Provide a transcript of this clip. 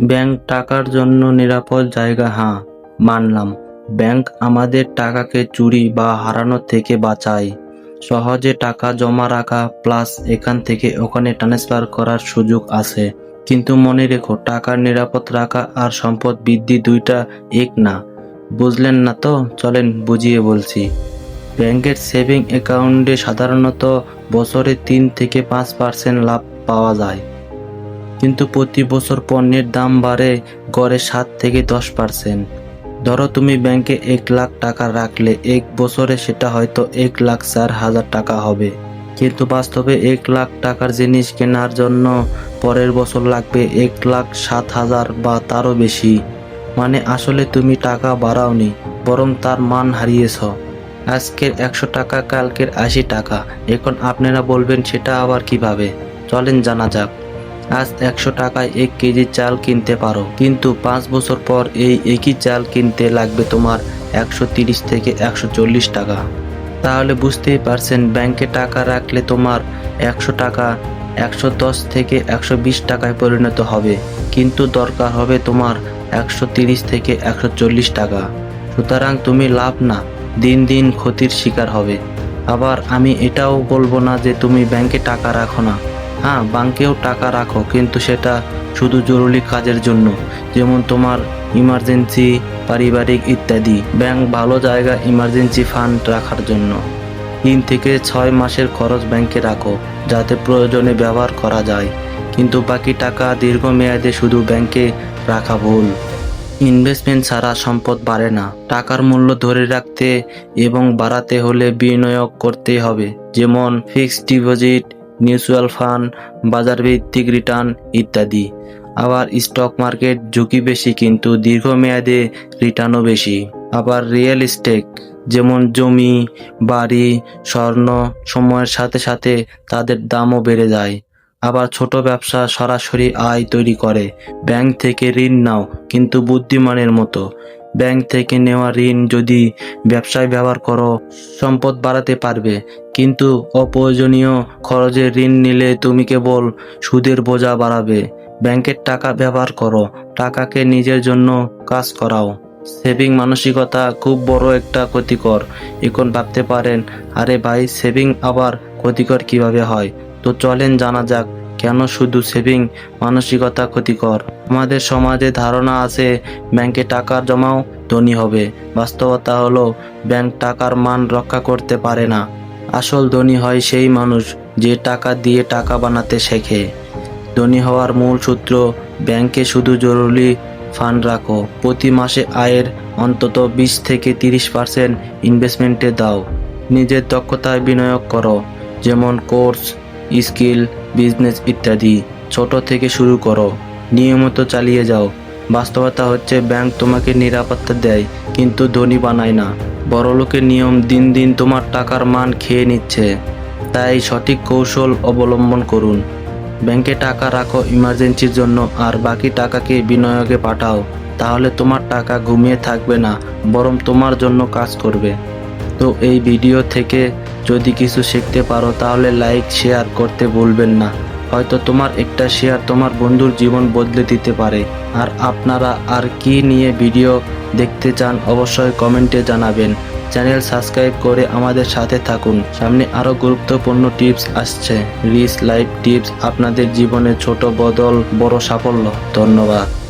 Bank টাকার জন্য নিরাপদ জায়গা হ্যাঁ মানলাম। ব্যাংক আমাদের টাকাকে চুরি বা হারানো থেকে বাঁচায়। সহজে টাকা জমা রাখা প্লাস এখান থেকে ওখানে ট্রান্সফার করার সুযোগ আছে। কিন্তু মনে রেখো, টাকার নিরাপদ রাখা আর সম্পদ বৃদ্ধি দুইটা এক না। বুঝলেন না তো? চলেন বুঝিয়ে বলছি। ব্যাংকের সেভিং অ্যাকাউন্টে সাধারণত বছরে তিন থেকে পাঁচ পার্সেন্ট লাভ পাওয়া যায়। কিন্তু প্রতি বছর পণ্যের দাম বাড়ে গড়ে সাত থেকে দশ পার্সেন্ট। ধরো তুমি ব্যাংকে এক লাখ টাকা রাখলে এক বছরে সেটা হয়তো এক লাখ চার হাজার টাকা হবে। কিন্তু বাস্তবে এক লাখ টাকার জিনিস কেনার জন্য পরের বছর লাগবে এক লাখ সাত হাজার বা তারও বেশি। মানে আসলে তুমি টাকা বাড়াওনি, বরং তার মান হারিয়েছ। আজকের একশো টাকা, কালকের আশি টাকা। এখন আপনারা বলবেন সেটা আবার কীভাবে? চলেন জানা যাক। আজ একশো টাকায় এক কেজি চাল কিনতে পারো। কিন্তু পাঁচ বছর পর এই একই চাল কিনতে লাগবে তোমার একশো তিরিশ থেকে একশো চল্লিশ টাকা। তাহলে বুঝতেই পারছেন, ব্যাংকে টাকা রাখলে তোমার একশো টাকা একশো দশ থেকে একশো বিশ টাকায় পরিণত হবে। কিন্তু দরকার হবে তোমার একশো তিরিশ থেকে একশো চল্লিশ টাকা। সুতরাং তুমি লাভ না, দিন দিন ক্ষতির শিকার হবে। আবার আমি এটাও বলব না যে তুমি ব্যাংকে টাকা রাখো না। হ্যাঁ ব্যাংকেও টাকা রাখো, কিন্তু সেটা শুধু জরুরি কাজের জন্য, যেমন তোমার ইমার্জেন্সি পারিবারিক ইত্যাদি। ব্যাংক ভালো জায়গা ইমার্জেন্সি ফান্ড রাখার জন্য। তিন থেকে ছয় মাসের খরচ ব্যাংকে রাখো, যাতে প্রয়োজনে ব্যবহার করা যায়। কিন্তু বাকি টাকা দীর্ঘমেয়াদে শুধু ব্যাংকে রাখা ভুল। ইনভেস্টমেন্ট ছাড়া সম্পদ বাড়ে না। টাকার মূল্য ধরে রাখতে এবং বাড়াতে হলে বিনিয়োগ করতে হবে, যেমন ফিক্সড ডিপোজিট মিউচুয়াল ফান্ড বাজার ভিত্তিক রিটার্ন ইত্যাদি। আবার স্টক মার্কেট ঝুঁকি বেশি কিন্তু দীর্ঘমেয়াদে রিটার্নও বেশি। আবার রিয়েল এস্টেট যেমন জমি, বাড়ি, স্বর্ণ সময়ের সাথে সাথে তাদের দামও বেড়ে যায়। আবার ছোট ব্যবসা সরাসরি আয় তৈরি করে। ব্যাংক থেকে ঋণ নাও, কিন্তু বুদ্ধিমানের মতো। ব্যাংক থেকে নেওয়া ঋণ যদি ব্যবসায় ব্যবহার করো, সম্পদ বাড়াতে পারবে। কিন্তু অপ্রয়োজনীয় খরচে ঋণ নিলে তুমি কেবল সুদের বোঝা বাড়াবে। ব্যাংকের টাকা ব্যবহার করো, টাকাকে নিজের জন্য কাজ করাও। সেভিং মানসিকতা খুব বড় একটা ক্ষতিকর। এখন ভাবতে পারেন, আরে ভাই, সেভিং আবার ক্ষতিকর কীভাবে হয়? তো চলেন জানা যাক কেন শুধু সেভিং মানসিকতা ক্ষতিকর? আমাদের সমাজে ধারণা আছে, ব্যাংকে টাকা জমাও, ধনী হবে। বাস্তবতা হলো, ব্যাংক টাকার মান রক্ষা করতে পারে না। আসল ধনী হয় সেই মানুষ যে টাকা দিয়ে টাকা বানাতে শেখে। ধনী হওয়ার মূল সূত্র, ব্যাংকে শুধু জরুরি ফান্ড রাখো। প্রতি মাসে আয়ের অন্তত বিশ থেকে তিরিশ পার্সেন্ট ইনভেস্টমেন্টে দাও। নিজের দক্ষতায় বিনিয়োগ করো। যেমন কোর্স স্কিল, বিজনেস ইত্যাদি ছোট থেকে শুরু করো। নিয়মিত চালিয়ে যাও। বাস্তবতা হচ্ছে ব্যাংক তোমাকে নিরাপত্তা দেয়, কিন্তু ধনী বানায় না। বড়লোকের নিয়ম দিন দিন তোমার টাকার মান খেয়ে নিচ্ছে। তাই সঠিক কৌশল অবলম্বন করুন। ব্যাংকে টাকা রাখো ইমার্জেন্সির জন্য আর বাকি টাকাকে বিনিয়োগে পাঠাও। তাহলে তোমার টাকা ঘুমিয়ে থাকবে না, বরং তোমার জন্য কাজ করবে। তো এই ভিডিও থেকে যদি কিছু শিখতে পারো, তাহলে লাইক শেয়ার করতে ভুলবেন না। হয়তো তোমার একটা শেয়ার তোমার বন্ধুর জীবন বদলে দিতে পারে। আর আপনারা আর কি নিয়ে ভিডিও দেখতে চান, অবশ্যই কমেন্টে জানাবেন। চ্যানেল সাবস্ক্রাইব করে আমাদের সাথে থাকুন। সামনে আরও গুরুত্বপূর্ণ টিপস আসছে। রিচ লাইফ টিপস আপনাদের জীবনে ছোট বদল, বড় সাফল্য। ধন্যবাদ।